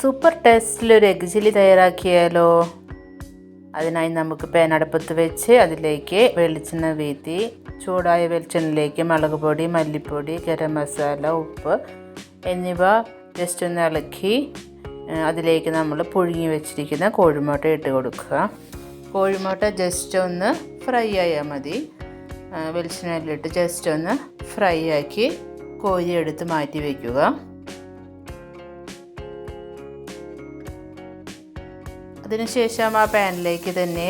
Super ടേസ്റ്റിലൊരു egg chilli തയ്യാറാക്കിയാലോ? അതിനായി നമുക്ക് അടുപ്പത്ത് വെച്ച് അതിലേക്ക് വെളിച്ചെണ്ണ വീത്തി ചൂടായ വെളിച്ചെണ്ണയിലേക്ക് മുളക് പൊടി മല്ലിപ്പൊടി ഗരം മസാല ഉപ്പ് എന്നിവ ജസ്റ്റ് ഒന്ന് ഇളക്കി അതിലേക്ക് നമ്മൾ പുഴുങ്ങി വെച്ചിരിക്കുന്ന കോഴിമുട്ട ഇട്ട് കൊടുക്കുക. കോഴിമുട്ട ജസ്റ്റ് ഒന്ന് ഫ്രൈ ആയാൽ മതി. വെളിച്ചെണ്ണയിലിട്ട് ജസ്റ്റ് ഒന്ന് ഫ്രൈ ആക്കി കോഴി എടുത്ത് മാറ്റി വയ്ക്കുക അതിനുശേഷം ആ പാനിലേക്ക് തന്നെ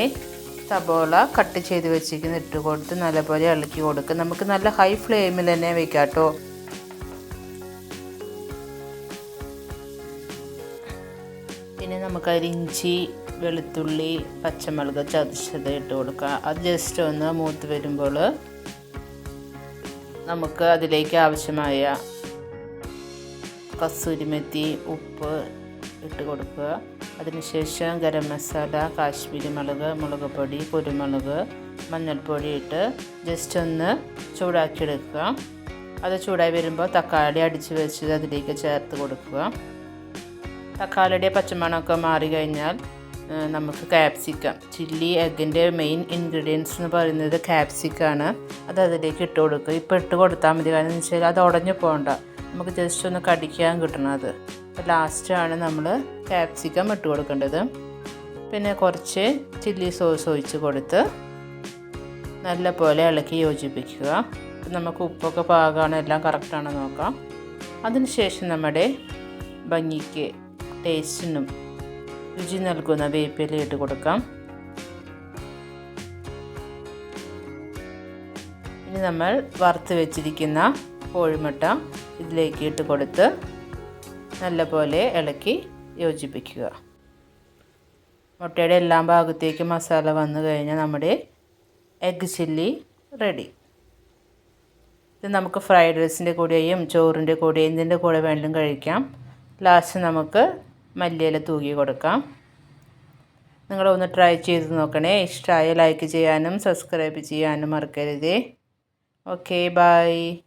സബോള കട്ട് ചെയ്ത് വെച്ചിരിക്കുന്ന. ഇട്ട് കൊടുത്ത് നല്ലപോലെ ഇളക്കി കൊടുക്കുക. നമുക്ക് നല്ല ഹൈ ഫ്ലെയിമിൽ തന്നെ വെക്കാം കേട്ടോ. പിന്നെ നമുക്ക് അരിഞ്ചി വെളുത്തുള്ളി പച്ചമുളക് ചതച്ചത് ഇട്ട് കൊടുക്കുക അത് ജസ്റ്റ് ഒന്ന് മൂത്ത് വരുമ്പോൾ നമുക്ക് അതിലേക്ക് ആവശ്യമായ കസൂരിമെത്തി ഉപ്പ് ഇട്ട് കൊടുക്കുക. അതിനുശേഷം ഗരം മസാല കാശ്മീരി മുളക് മുളക് പൊടി കുരുമുളക് മഞ്ഞൾപ്പൊടി ഇട്ട് ജസ്റ്റ് ഒന്ന് ചൂടാക്കിയെടുക്കുക. അത് ചൂടായി വരുമ്പോൾ തക്കാളി അടിച്ച് വെച്ചത് അതിലേക്ക് ചേർത്ത് കൊടുക്കുക. തക്കാളിയുടെ പച്ചമണമൊക്കെ മാറി കഴിഞ്ഞാൽ നമുക്ക് ക്യാപ്സിക്കം ചില്ലി എഗ്ഗിന്റെ മെയിൻ ഇൻഗ്രീഡിയൻസ് എന്ന് പറയുന്നത് ക്യാപ്സിക്കാണ് അത് അതിലേക്ക് ഇട്ട് കൊടുക്കുക. ഇപ്പോൾ ഇട്ട് കൊടുത്താൽ മതി. കാരണം എന്ന് വെച്ചാൽ അത് ഉടഞ്ഞു പോകണ്ട. നമുക്ക് ജസ്റ്റ് ഒന്ന് കടിക്കാൻ കിട്ടണം അത്. അപ്പോൾ ലാസ്റ്റാണ് നമ്മൾ ക്യാപ്സിക്കം ഇട്ട് കൊടുക്കേണ്ടത്. പിന്നെ കുറച്ച് ചില്ലി സോസ് ഒഴിച്ച് കൊടുത്ത് നല്ല പോലെ ഇളക്കി യോജിപ്പിക്കുക. നമുക്ക് ഉപ്പൊക്കെ പാകമാണ് എല്ലാം കറക്റ്റാണ് നോക്കാം. അതിനുശേഷം നമ്മുടെ ഭംഗിക്ക് ടേസ്റ്റിനും രുചി നൽകുന്ന വേപ്പില ഇട്ട് കൊടുക്കാം. ഇനി നമ്മൾ വറുത്ത് വെച്ചിരിക്കുന്ന കോഴിമുട്ട ഇതിലേക്ക് ഇട്ട് കൊടുത്ത് നല്ലപോലെ ഇളക്കി യോജിപ്പിക്കുക. മുട്ടയുടെ എല്ലാ ഭാഗത്തേക്കും മസാല വന്നു കഴിഞ്ഞാൽ നമ്മുടെ എഗ് ചില്ലി റെഡി ഇത് നമുക്ക് ഫ്രൈഡ് റൈസിന്റെ കൂടെയും ചോറിന്റെ കൂടെയും എന്തിന്റെ കൂടെ വേണ്ടും കഴിക്കാം. ലാസ്റ്റ് നമുക്ക് മല്ലിയില തൂക്കി കൊടുക്കാം. നിങ്ങളൊന്ന് ട്രൈ ചെയ്ത് നോക്കണേ. ഇഷ്ടമായ ലൈക്ക് ചെയ്യാനും സബ്സ്ക്രൈബ് ചെയ്യാനും മറക്കരുതേ. Okay bye